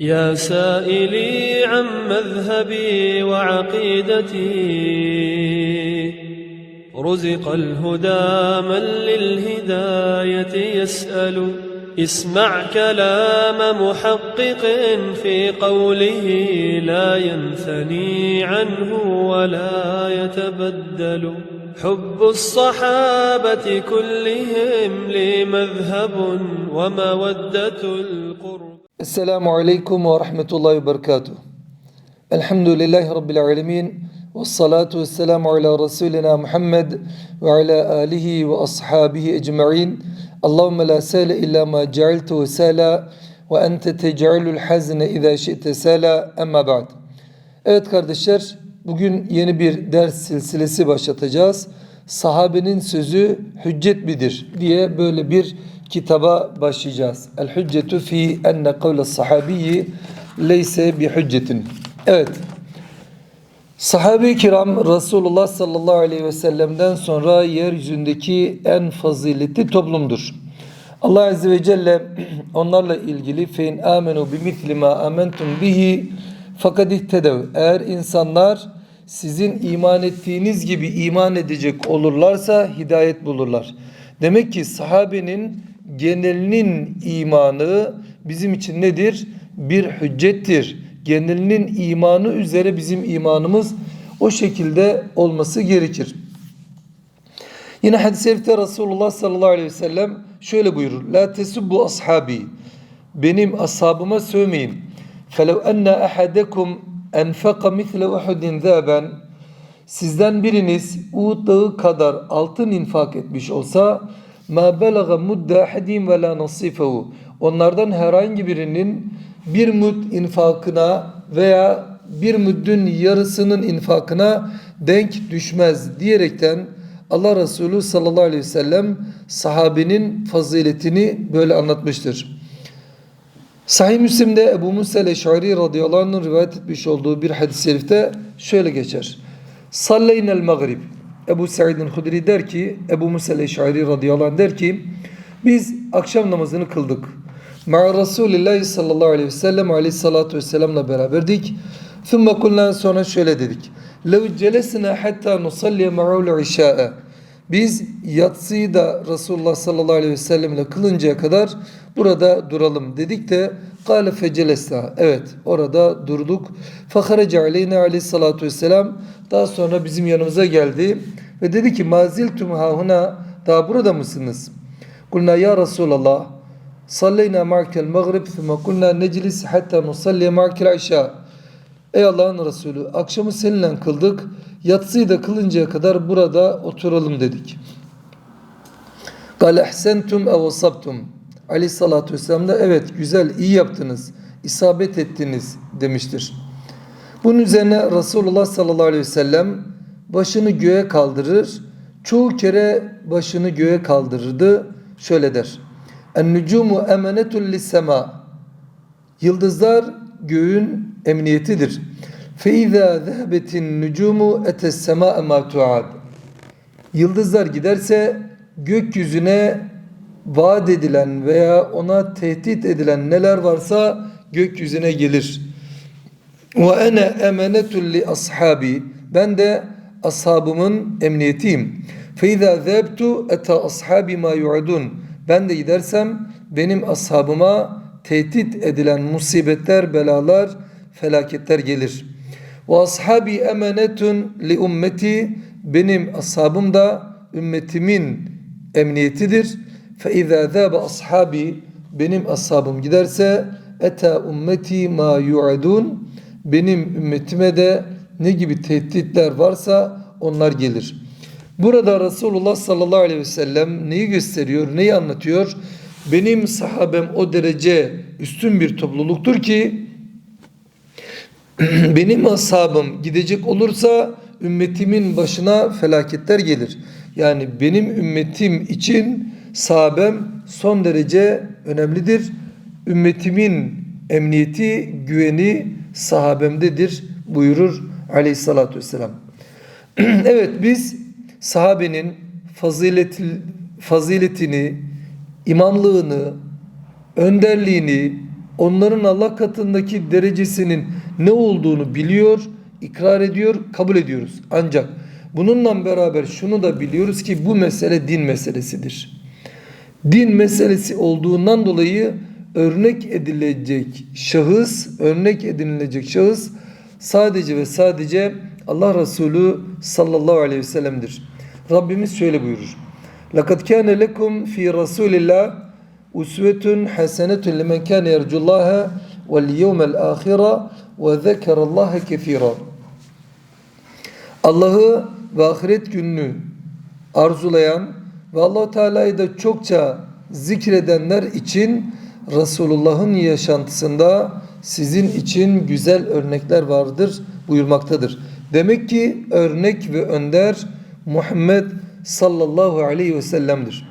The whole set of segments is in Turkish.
يا سائلي عن مذهبي وعقيدتي. رزق الهدى من للهداية يسأل. اسمع كلام محقق في قوله لا ينثني عنه ولا يتبدل. حب الصحابة كلهم لي مذهب ومودة القرب Esselamu Aleyküm ve Rahmetullahi ve Berekatuhu. Elhamdülillahi Rabbil Alemin. Ve salatu ve selamu ala Resulina Muhammed ve ala alihi ve ashabihi ecma'in. Allahümme la sele illa ma cealtuhu sala ve ente tec'alul hazne izâ şi'te sala emma ba'd. Evet kardeşler, bugün yeni bir ders silsilesi başlatacağız. Sahabenin sözü hüccet midir diye böyle bir kitaba başlayacağız. El hüccetu fi enne kavle sahabiyyi leyse bi hüccetin. Evet. Sahabe-i kiram Resulullah sallallahu aleyhi ve sellem'den sonra yeryüzündeki en faziletli toplumdur. Allah azze ve celle onlarla ilgili fein amenu bi misli ma amentum bihi fakat ihtedev. Eğer insanlar sizin iman ettiğiniz gibi iman edecek olurlarsa hidayet bulurlar. Demek ki sahabenin genelinin imanı bizim için nedir? Bir hüccettir. Genelinin imanı üzere bizim imanımız o şekilde olması gerekir. Yine hadis-i şerifte Resulullah sallallahu aleyhi ve sellem şöyle buyurur. La tesubbu ashabi. Benim ashabıma sövmeyin. Felev enne ahadakum enfaka misle uhudin zaben. Sizden biriniz Uhud dağı kadar altın infak etmiş olsa ma belaga mudda ahadin ve la nasifahu. Onlardan herhangi birinin bir mud infakına veya bir müddün yarısının infakına denk düşmez diyerekten Allah Resulü sallallahu aleyhi ve sellem sahabenin faziletini böyle anlatmıştır. Sahih Müslim'de Ebu Musa el-Eş'ari radıyallahu anh'ın rivayet etmiş olduğu bir hadis-i şerifte şöyle geçer. Salleynel mağrib. Ebu Sa'id'in Hudri der ki, Ebu Musa el-Eş'ari radıyallahu anh der ki, biz akşam namazını kıldık. Ma'a Resulillahi sallallahu aleyhi ve sellem aleyhissalatu vesselamla beraberdik. Thumma kullan sonra şöyle dedik. Lev celesina hatta nusalliye ma'ul işa'e. Biz yatsıyı da Resulullah sallallahu aleyhi ve sellem ile kılıncaya kadar burada duralım dedik de Kale fecelesna. Evet orada durduk. Fakharaca aleyna aleyhissalatu vesselam. Daha sonra bizim yanımıza geldi ve dedi ki maziltum hahuna daha burada mısınız? Kulna ya Resulallah salleyna ma'kel maghrib thumma kulna neclis hatta nusalliye ma'kel işa. Ey Allah'ın Resulü akşamı seninle kıldık. Yatsıyı da kılıncaya kadar burada oturalım dedik. Kale ehsentum ev aleyhissalatü vesselam da evet güzel iyi yaptınız, isabet ettiniz demiştir. Bunun üzerine Resulullah sallallahu aleyhi ve sellem başını göğe kaldırır. Çoğu kere başını göğe kaldırırdı. Şöyle der. En-nücumu emenetul lissema. Yıldızlar göğün emniyetidir. Fe izâ zehebetin nücumu etes semâ Yıldızlar giderse gökyüzüne vaat edilen veya ona tehdit edilen neler varsa gökyüzüne gelir. Ve ene emenetul li ashabi. Ben de ashabımın emniyetiyim. Feiza zebtu eta ashabi ma yu'adun. Ben de gidersem benim ashabıma tehdit edilen musibetler, belalar, felaketler gelir. Ve ashabi emenetun li ummeti. Benim ashabım da ümmetimin emniyetidir İzâ zâbe ashabi benim ashabım giderse eta ümmeti ma yu'adun benim ümmetime de ne gibi tehditler varsa onlar gelir. Burada Resulullah sallallahu aleyhi ve sellem neyi gösteriyor, neyi anlatıyor? Benim sahabem o derece üstün bir topluluktur ki benim ashabım gidecek olursa ümmetimin başına felaketler gelir. Yani benim ümmetim için sahabem son derece önemlidir. Ümmetimin emniyeti, güveni sahabemdedir buyurur aleyhissalatü vesselam. evet biz sahabenin faziletini, imamlığını, önderliğini, onların Allah katındaki derecesinin ne olduğunu biliyor, ikrar ediyor, kabul ediyoruz. Ancak bununla beraber şunu da biliyoruz ki bu mesele din meselesidir Din meselesi olduğundan dolayı örnek edilecek şahıs, örnek edinilecek şahıs sadece ve sadece Allah Resulü sallallahu aleyhi ve sellem'dir. Rabbimiz şöyle buyurur. لَقَدْ كَانَ لَكُمْ ف۪ي رَسُولِ اللّٰهِ اُسْوَةٌ حَسَنَةٌ لِمَنْ كَانَ يَرْجُ اللّٰهَ وَالْيَوْمَ الْآخِرَ وَذَكَرَ اللّٰهَ كَثِيرًا Allah'ı ve ahiret gününü arzulayan ve allah Teala'yı da çokça zikredenler için Resulullah'ın yaşantısında sizin için güzel örnekler vardır buyurmaktadır. Demek ki örnek ve önder Muhammed sallallahu aleyhi ve sellem'dir.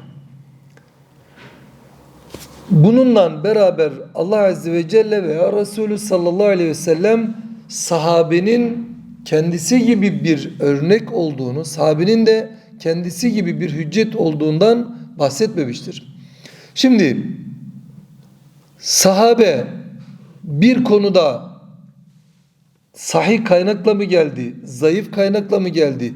Bununla beraber Allah Azze ve Celle veya Resulü sallallahu aleyhi ve sellem sahabenin kendisi gibi bir örnek olduğunu, sahabenin de kendisi gibi bir hüccet olduğundan bahsetmemiştir. Şimdi sahabe bir konuda sahih kaynakla mı geldi, zayıf kaynakla mı geldi?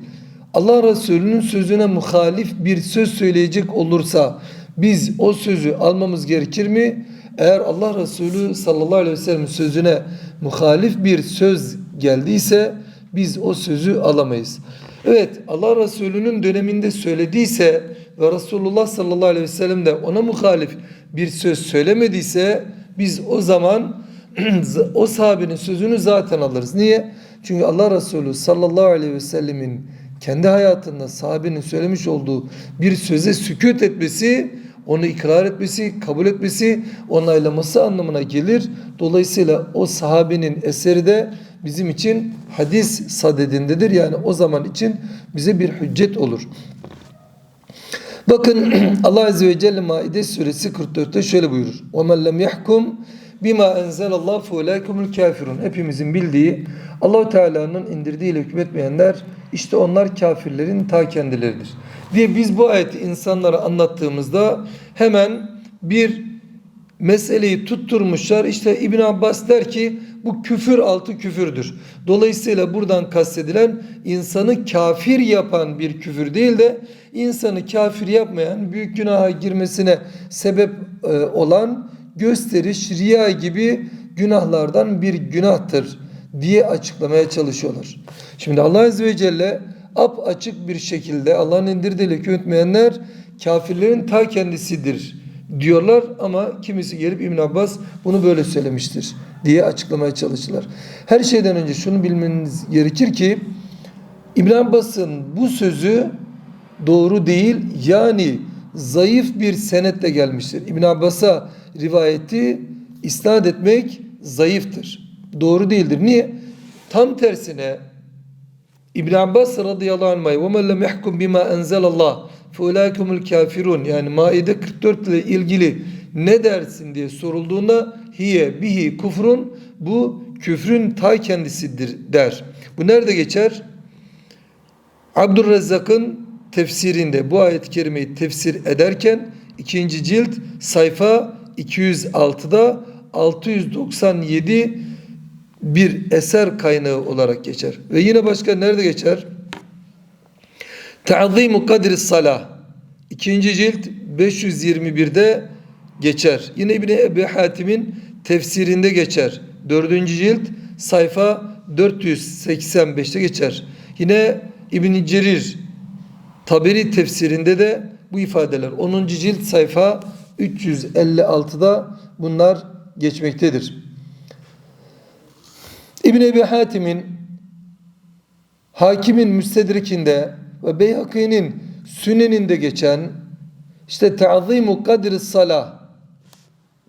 Allah Resulü'nün sözüne muhalif bir söz söyleyecek olursa biz o sözü almamız gerekir mi? Eğer Allah Resulü sallallahu aleyhi ve sellem sözüne muhalif bir söz geldiyse biz o sözü alamayız. Evet Allah Resulü'nün döneminde söylediyse ve Resulullah sallallahu aleyhi ve sellem de ona muhalif bir söz söylemediyse biz o zaman o sahabenin sözünü zaten alırız. Niye? Çünkü Allah Resulü sallallahu aleyhi ve sellemin kendi hayatında sahabenin söylemiş olduğu bir söze sükut etmesi, onu ikrar etmesi, kabul etmesi, onaylaması anlamına gelir. Dolayısıyla o sahabenin eseri de bizim için hadis sadedindedir. Yani o zaman için bize bir hüccet olur. Bakın Allah Azze ve Celle Maide suresi 44'te şöyle buyurur. وَمَنْ لَمْ يَحْكُمْ bima enzelallah fulaikumul kafirun. Hepimizin bildiği Allahu Teala'nın indirdiğiyle hükmetmeyenler işte onlar kafirlerin ta kendileridir. Diye biz bu ayeti insanlara anlattığımızda hemen bir meseleyi tutturmuşlar. İşte İbn Abbas der ki bu küfür altı küfürdür. Dolayısıyla buradan kastedilen insanı kafir yapan bir küfür değil de insanı kafir yapmayan, büyük günaha girmesine sebep e, olan gösteriş, riya gibi günahlardan bir günahtır diye açıklamaya çalışıyorlar. Şimdi Allah Azze ve Celle ap açık bir şekilde Allah'ın indirdiğiyle hükmetmeyenler kafirlerin ta kendisidir diyorlar ama kimisi gelip İbn Abbas bunu böyle söylemiştir diye açıklamaya çalıştılar. Her şeyden önce şunu bilmeniz gerekir ki İbn Abbas'ın bu sözü doğru değil yani zayıf bir senetle gelmiştir. İbn Abbas'a rivayeti isnat etmek zayıftır. Doğru değildir. Niye? Tam tersine İbn Abbas radıyallahu anh ve men lem yahkum bima enzelallah feulâkumul kafirun yani Maide 44 ile ilgili ne dersin diye sorulduğunda hiye bihi kufrun bu küfrün ta kendisidir der. Bu nerede geçer? Abdurrezzak'ın tefsirinde bu ayet-i kerimeyi tefsir ederken ikinci cilt sayfa 206'da 697 bir eser kaynağı olarak geçer. Ve yine başka nerede geçer? Ta'zimu kadri salah. İkinci cilt 521'de geçer. Yine İbni Ebi Hatim'in tefsirinde geçer. Dördüncü cilt sayfa 485'te geçer. Yine İbn Cerir Taberi tefsirinde de bu ifadeler 10. cilt sayfa 356'da bunlar geçmektedir. İbn Ebi Hatim'in Hakimin Müstedrikinde ve Beyhaki'nin Süneninde geçen işte ta'zimu kadri salah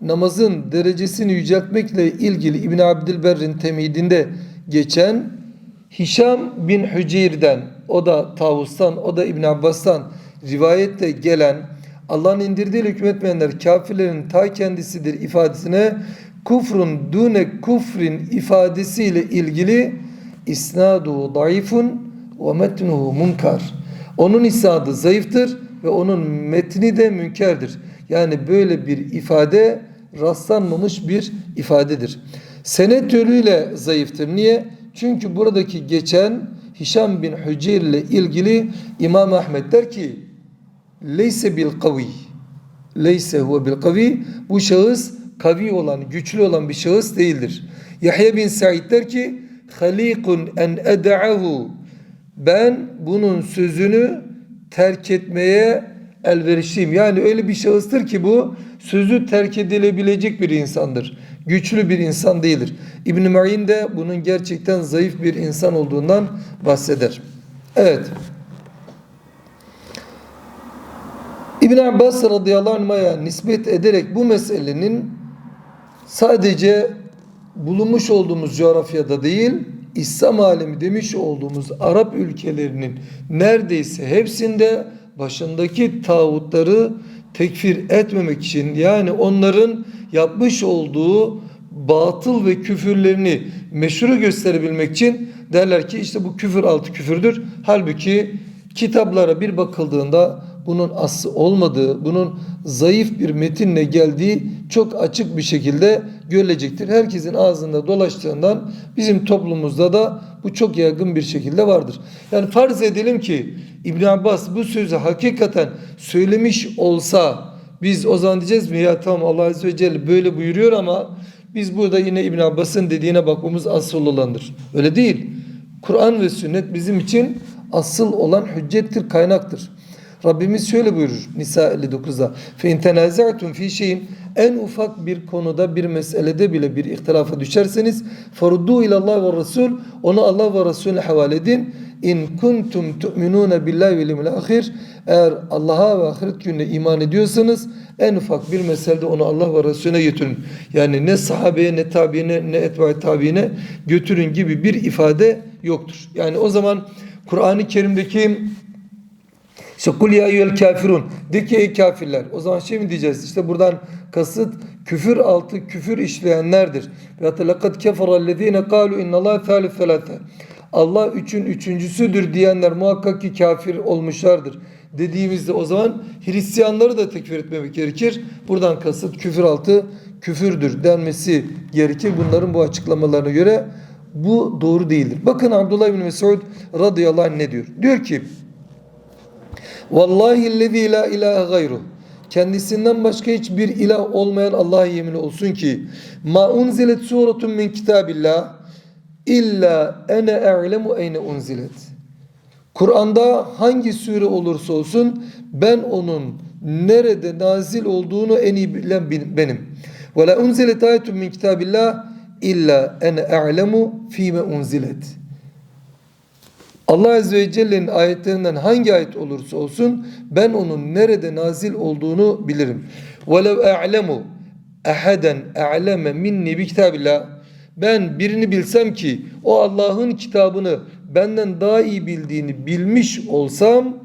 namazın derecesini yüceltmekle ilgili İbn Abdülberr'in temhidinde geçen Hişam bin Hüceyr'den o da Tavus'tan o da İbn Abbas'tan rivayette gelen Allah'ın indirdiği hükmetmeyenler kafirlerin ta kendisidir ifadesine kufrun dune kufrin ifadesiyle ilgili isnadu zayıfun ve metnuhu munkar. Onun isnadı zayıftır ve onun metni de münkerdir. Yani böyle bir ifade rastlanmamış bir ifadedir. Senet yönüyle zayıftır. Niye? Çünkü buradaki geçen Hişam bin Hüceyr ile ilgili İmam Ahmet der ki Leyse bil kavi Leyse huve bil kavi Bu şahıs kavi olan, güçlü olan bir şahıs değildir. Yahya bin Said der ki Halikun en eda'ahu Ben bunun sözünü terk etmeye elverişliyim. Yani öyle bir şahıstır ki bu sözü terk edilebilecek bir insandır. Güçlü bir insan değildir. İbn-i Ma'in de bunun gerçekten zayıf bir insan olduğundan bahseder. Evet. İbn Abbas radıyallahu anh'a nispet ederek bu meselenin sadece bulunmuş olduğumuz coğrafyada değil, İslam alemi demiş olduğumuz Arap ülkelerinin neredeyse hepsinde başındaki tağutları tekfir etmemek için yani onların yapmış olduğu batıl ve küfürlerini meşru gösterebilmek için derler ki işte bu küfür altı küfürdür. Halbuki kitaplara bir bakıldığında bunun aslı olmadığı, bunun zayıf bir metinle geldiği çok açık bir şekilde görülecektir. Herkesin ağzında dolaştığından bizim toplumumuzda da bu çok yaygın bir şekilde vardır. Yani farz edelim ki İbn Abbas bu sözü hakikaten söylemiş olsa biz o zaman diyeceğiz mi ya tamam Allah Azze ve Celle böyle buyuruyor ama biz burada yine İbn Abbas'ın dediğine bakmamız asıl olandır. Öyle değil. Kur'an ve sünnet bizim için asıl olan hüccettir, kaynaktır. Rabbimiz şöyle buyurur Nisa 59'da. Fe in tenaza'tum fi şeyin en ufak bir konuda bir meselede bile bir ihtilafa düşerseniz faruddu ila Allah ve Resul onu Allah ve Resulüne havale edin. İn kuntum tu'minun billahi vel yevmil ahir eğer Allah'a ve ahiret gününe iman ediyorsanız en ufak bir meselede onu Allah ve Resulüne götürün. Yani ne sahabeye ne tabiine ne etba'i tabiine götürün gibi bir ifade yoktur. Yani o zaman Kur'an-ı Kerim'deki işte kul ya eyyüel kafirun. De ki ey kafirler. O zaman şey mi diyeceğiz? İşte buradan kasıt küfür altı küfür işleyenlerdir. Ve hatta lekad keferellezine kalu innallah thalith thalatha. Allah üçün üçüncüsüdür diyenler muhakkak ki kafir olmuşlardır. Dediğimizde o zaman Hristiyanları da tekfir etmemek gerekir. Buradan kasıt küfür altı küfürdür denmesi gerekir. Bunların bu açıklamalarına göre bu doğru değildir. Bakın Abdullah bin Mesud radıyallahu anh ne diyor? Diyor ki Vallahi lezi la ilahe gayru. Kendisinden başka hiçbir ilah olmayan Allah'a yemin olsun ki ma unzilet suretun min kitabillah illa ene a'lemu eyne unzilet. Kur'an'da hangi sure olursa olsun ben onun nerede nazil olduğunu en iyi bilen benim. Ve la unzilet ayetun min kitabillah illa ene a'lemu fîme unzilet. Allah Azze ve Celle'nin ayetlerinden hangi ayet olursa olsun ben onun nerede nazil olduğunu bilirim. وَلَوْ أَعْلَمُ اَحَدًا اَعْلَمَ minni bi kitabillah ben birini bilsem ki o Allah'ın kitabını benden daha iyi bildiğini bilmiş olsam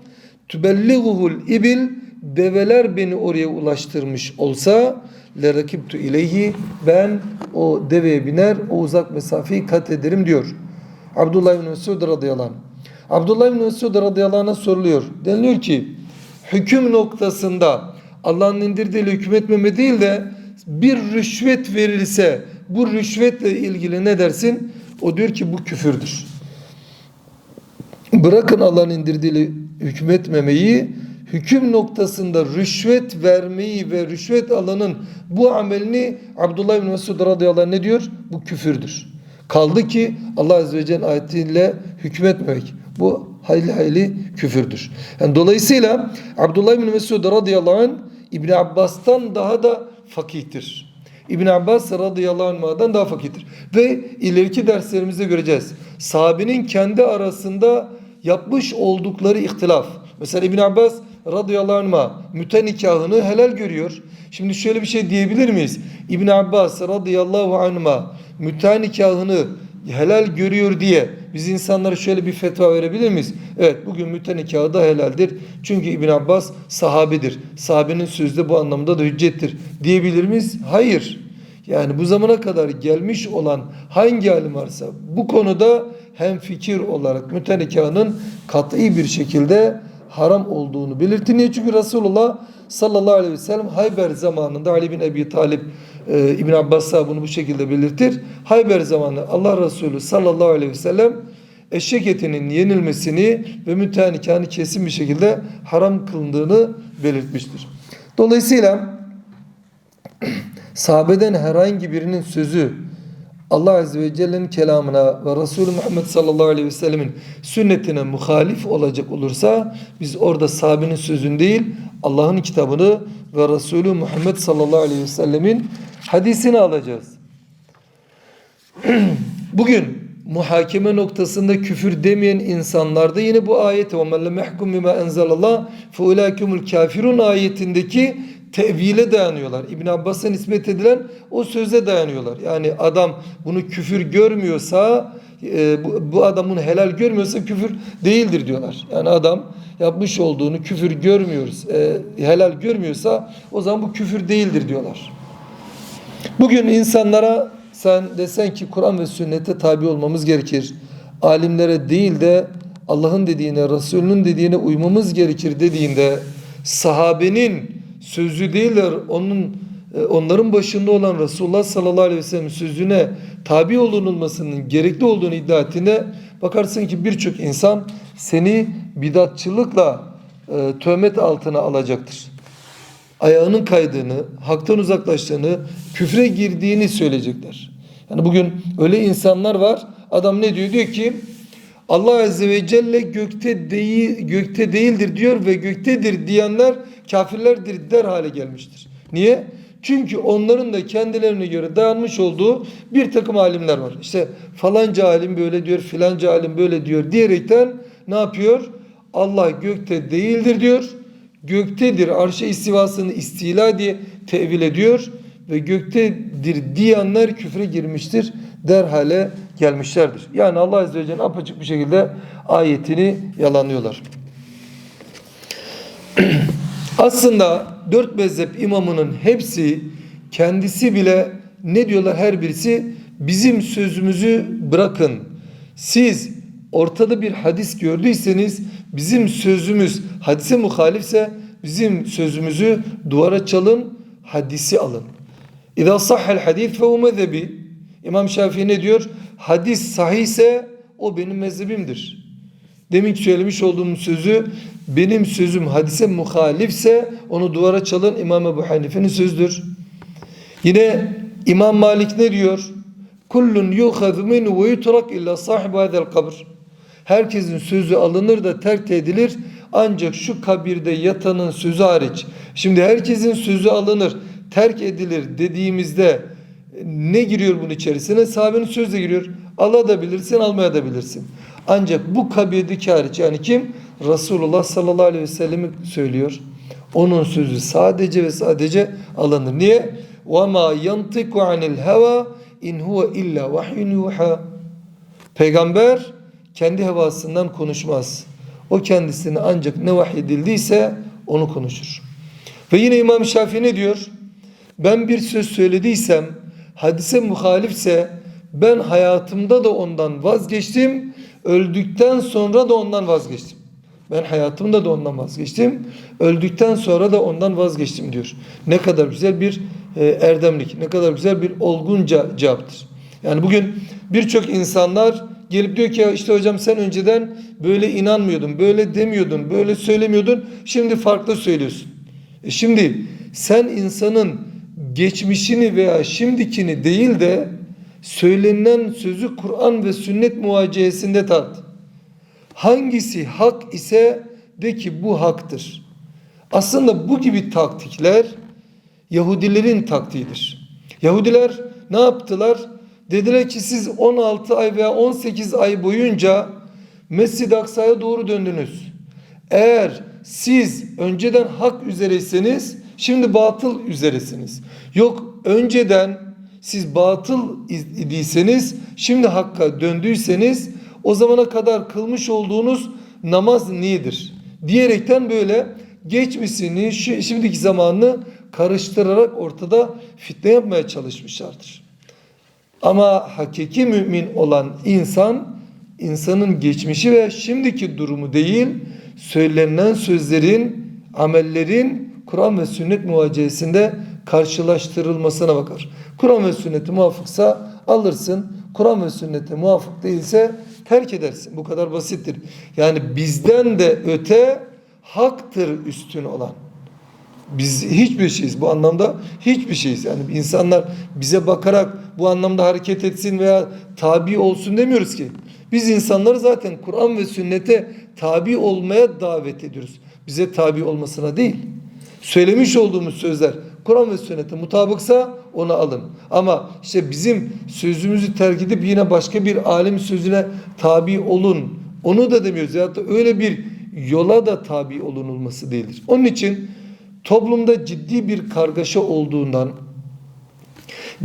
tübelliguhul ibil develer beni oraya ulaştırmış olsa lerakibtu ileyhi ben o deveye biner o uzak mesafeyi kat ederim diyor. Abdullah bin Mesud radıyallahu anh. Abdullah bin Mesud radıyallahu anh'a soruluyor. Deniliyor ki hüküm noktasında Allah'ın indirdiğiyle hükmetmeme değil de bir rüşvet verilse bu rüşvetle ilgili ne dersin? O diyor ki bu küfürdür. Bırakın Allah'ın indirdiğiyle hükmetmemeyi hüküm noktasında rüşvet vermeyi ve rüşvet alanın bu amelini Abdullah bin Mesud radıyallahu anh ne diyor? Bu küfürdür. Kaldı ki Allah Azze ve Celle ayetiyle hükmetmemek. Bu hayli hayli küfürdür. Yani dolayısıyla Abdullah bin Mesud radıyallahu anh İbn Abbas'tan daha da fakihtir. İbn Abbas radıyallahu anh'dan daha fakihtir. Ve ileriki derslerimizde göreceğiz. Sahabenin kendi arasında yapmış oldukları ihtilaf. Mesela İbn Abbas radıyallahu anh'a müte nikahını helal görüyor. Şimdi şöyle bir şey diyebilir miyiz? İbn Abbas radıyallahu anh'a müte nikahını helal görüyor diye biz insanlara şöyle bir fetva verebilir miyiz? Evet bugün müte nikahı da helaldir. Çünkü İbn Abbas sahabedir. Sahabenin sözü de bu anlamda da hüccettir. Diyebilir miyiz? Hayır. Yani bu zamana kadar gelmiş olan hangi alim varsa bu konuda hem fikir olarak müte nikahının kat'i bir şekilde haram olduğunu belirtti. Niye? Çünkü Resulullah sallallahu aleyhi ve sellem Hayber zamanında Ali bin Ebi Talip e, İbn Abbas bunu bu şekilde belirtir. Hayber zamanı Allah Resulü sallallahu aleyhi ve sellem eşek etinin yenilmesini ve müteahhit nikahını kesin bir şekilde haram kılındığını belirtmiştir. Dolayısıyla sahabeden herhangi birinin sözü Allah Azze ve Celle'nin kelamına ve Resulü Muhammed sallallahu aleyhi ve sellemin sünnetine muhalif olacak olursa biz orada sahabenin sözünü değil Allah'ın kitabını ve Resulü Muhammed sallallahu aleyhi ve sellemin Hadisini alacağız. Bugün muhakeme noktasında küfür demeyen insanlarda yine bu ayet ve men lem yahkum bima enzelallah fe kafirun ayetindeki tevhile dayanıyorlar. İbn Abbas'a nispet edilen o söze dayanıyorlar. Yani adam bunu küfür görmüyorsa e, bu, bu adam bunu helal görmüyorsa küfür değildir diyorlar. Yani adam yapmış olduğunu küfür görmüyoruz, e, helal görmüyorsa o zaman bu küfür değildir diyorlar. Bugün insanlara sen desen ki Kur'an ve sünnete tabi olmamız gerekir. Alimlere değil de Allah'ın dediğine, Resulünün dediğine uymamız gerekir dediğinde sahabenin sözü değiller, onun e, onların başında olan Resulullah sallallahu aleyhi ve sellem sözüne tabi olunulmasının gerekli olduğunu iddia ettiğinde bakarsın ki birçok insan seni bidatçılıkla e, töhmet altına alacaktır ayağının kaydığını, haktan uzaklaştığını, küfre girdiğini söyleyecekler. Yani bugün öyle insanlar var. Adam ne diyor? Diyor ki Allah Azze ve Celle gökte değil, gökte değildir diyor ve göktedir diyenler kafirlerdir der hale gelmiştir. Niye? Çünkü onların da kendilerine göre dayanmış olduğu bir takım alimler var. İşte falanca alim böyle diyor, filanca alim böyle diyor diyerekten ne yapıyor? Allah gökte değildir diyor göktedir arşa istivasını istila diye tevil ediyor ve göktedir diyenler küfre girmiştir der hale gelmişlerdir. Yani Allah Azze ve Celle apaçık bir şekilde ayetini yalanlıyorlar. Aslında dört mezhep imamının hepsi kendisi bile ne diyorlar her birisi bizim sözümüzü bırakın. Siz ortada bir hadis gördüyseniz bizim sözümüz hadise muhalifse bizim sözümüzü duvara çalın, hadisi alın. İza sahhel hadis fe mezhebi. İmam Şafii ne diyor? Hadis sahihse o benim mezhebimdir. Demin söylemiş olduğum sözü benim sözüm hadise muhalifse onu duvara çalın İmam Ebu Hanife'nin sözdür. Yine İmam Malik ne diyor? Kullun yuhaz minhu ve yutrak illa sahibi hadel kabr. Herkesin sözü alınır da terk edilir. Ancak şu kabirde yatanın sözü hariç. Şimdi herkesin sözü alınır, terk edilir dediğimizde ne giriyor bunun içerisine? Sahabenin sözü de giriyor. Alabilirsin, almaya da bilirsin. Ancak bu kabirdeki hariç yani kim? Resulullah sallallahu aleyhi ve sellem'i söylüyor. Onun sözü sadece ve sadece alınır. Niye? وَمَا يَنْطِقُ عَنِ الْهَوَى اِنْ هُوَ اِلَّا وَحْيٌ يُوحَى Peygamber kendi hevasından konuşmaz. O kendisine ancak ne vahyedildiyse onu konuşur. Ve yine İmam Şafii ne diyor? Ben bir söz söylediysem, hadise muhalifse ben hayatımda da ondan vazgeçtim, öldükten sonra da ondan vazgeçtim. Ben hayatımda da ondan vazgeçtim, öldükten sonra da ondan vazgeçtim diyor. Ne kadar güzel bir e, erdemlik, ne kadar güzel bir olgunca cevaptır. Yani bugün birçok insanlar gelip diyor ki işte hocam sen önceden böyle inanmıyordun, böyle demiyordun, böyle söylemiyordun. Şimdi farklı söylüyorsun. E şimdi sen insanın geçmişini veya şimdikini değil de söylenen sözü Kur'an ve sünnet muvaciyesinde tart. Hangisi hak ise de ki bu haktır. Aslında bu gibi taktikler Yahudilerin taktiğidir. Yahudiler ne yaptılar? Dediler ki siz 16 ay veya 18 ay boyunca Mescid-i Aksa'ya doğru döndünüz. Eğer siz önceden hak üzereyseniz şimdi batıl üzeresiniz. Yok önceden siz batıl idiyseniz şimdi hakka döndüyseniz o zamana kadar kılmış olduğunuz namaz niyedir? Diyerekten böyle geçmişini şimdiki zamanını karıştırarak ortada fitne yapmaya çalışmışlardır. Ama hakiki mümin olan insan insanın geçmişi ve şimdiki durumu değil söylenen sözlerin, amellerin Kur'an ve sünnet muvaciyesinde karşılaştırılmasına bakar. Kur'an ve sünneti muvafıksa alırsın. Kuran ve sünnete muvafık değilse terk edersin. Bu kadar basittir. Yani bizden de öte haktır üstün olan. Biz hiçbir şeyiz bu anlamda hiçbir şeyiz. Yani insanlar bize bakarak bu anlamda hareket etsin veya tabi olsun demiyoruz ki. Biz insanları zaten Kur'an ve sünnete tabi olmaya davet ediyoruz. Bize tabi olmasına değil. Söylemiş olduğumuz sözler Kur'an ve sünnete mutabıksa onu alın. Ama işte bizim sözümüzü terk edip yine başka bir alim sözüne tabi olun. Onu da demiyoruz. Ya da öyle bir yola da tabi olunulması değildir. Onun için toplumda ciddi bir kargaşa olduğundan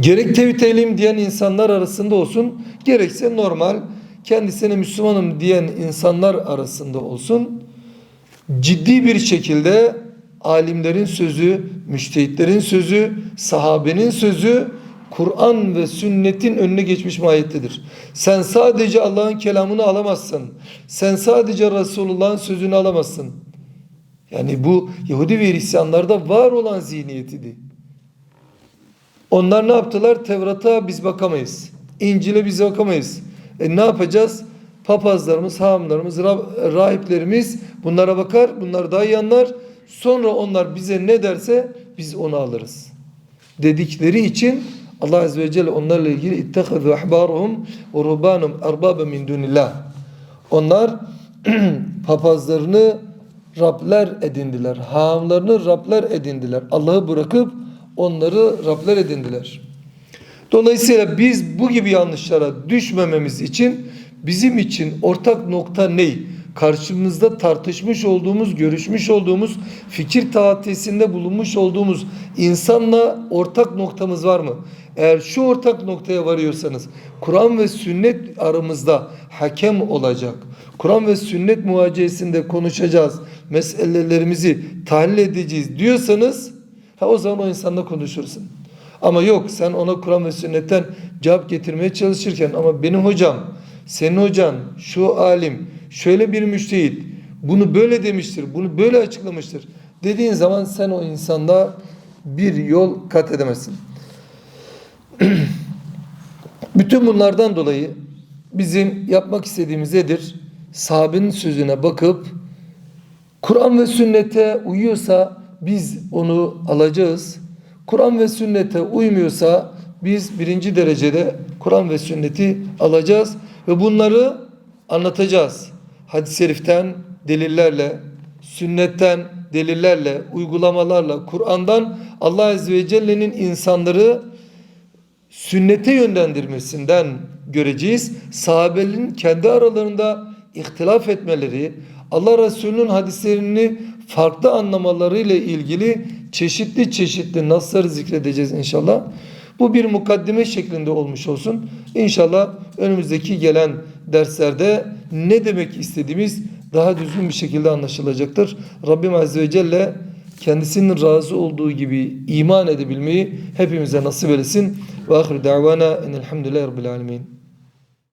gerek tevhid elim diyen insanlar arasında olsun gerekse normal kendisine Müslümanım diyen insanlar arasında olsun ciddi bir şekilde alimlerin sözü, müştehitlerin sözü, sahabenin sözü Kur'an ve sünnetin önüne geçmiş mahiyettedir. Sen sadece Allah'ın kelamını alamazsın. Sen sadece Resulullah'ın sözünü alamazsın. Yani bu Yahudi ve Hristiyanlarda var olan zihniyetiydi. Onlar ne yaptılar? Tevrat'a biz bakamayız. İncil'e biz bakamayız. E ne yapacağız? Papazlarımız, hamlarımız, rah- rahiplerimiz bunlara bakar, bunlar daha iyi anlar. Sonra onlar bize ne derse biz onu alırız. Dedikleri için Allah Azze ve Celle onlarla ilgili ittehazü ahbaruhum ve rubanum erbabe min dunillah. Onlar papazlarını Rabler edindiler. Hamlarını Rabler edindiler. Allah'ı bırakıp onları Rabler edindiler. Dolayısıyla biz bu gibi yanlışlara düşmememiz için bizim için ortak nokta ne? Karşımızda tartışmış olduğumuz, görüşmüş olduğumuz, fikir tahatisinde bulunmuş olduğumuz insanla ortak noktamız var mı? Eğer şu ortak noktaya varıyorsanız Kur'an ve sünnet aramızda hakem olacak. Kur'an ve sünnet muhacesinde konuşacağız. Meselelerimizi tahlil edeceğiz diyorsanız ha o zaman o insanla konuşursun. Ama yok sen ona Kur'an ve sünnetten cevap getirmeye çalışırken ama benim hocam, senin hocan, şu alim, şöyle bir müştehit bunu böyle demiştir, bunu böyle açıklamıştır dediğin zaman sen o insanda bir yol kat edemezsin. Bütün bunlardan dolayı bizim yapmak istediğimiz nedir? Sahabenin sözüne bakıp Kur'an ve sünnete uyuyorsa biz onu alacağız. Kur'an ve sünnete uymuyorsa biz birinci derecede Kur'an ve sünneti alacağız ve bunları anlatacağız. Hadis-i şeriften delillerle, sünnetten delillerle, uygulamalarla, Kur'an'dan Allah Azze ve Celle'nin insanları sünnete yönlendirmesinden göreceğiz. Sahabelerin kendi aralarında ihtilaf etmeleri, Allah Resulü'nün hadislerini farklı anlamalarıyla ilgili çeşitli çeşitli nasları zikredeceğiz inşallah. Bu bir mukaddime şeklinde olmuş olsun. İnşallah önümüzdeki gelen derslerde ne demek istediğimiz daha düzgün bir şekilde anlaşılacaktır. Rabbim Azze ve Celle kendisinin razı olduğu gibi iman edebilmeyi hepimize nasip etsin. Ve ahir davana enelhamdülillahi rabbil alemin.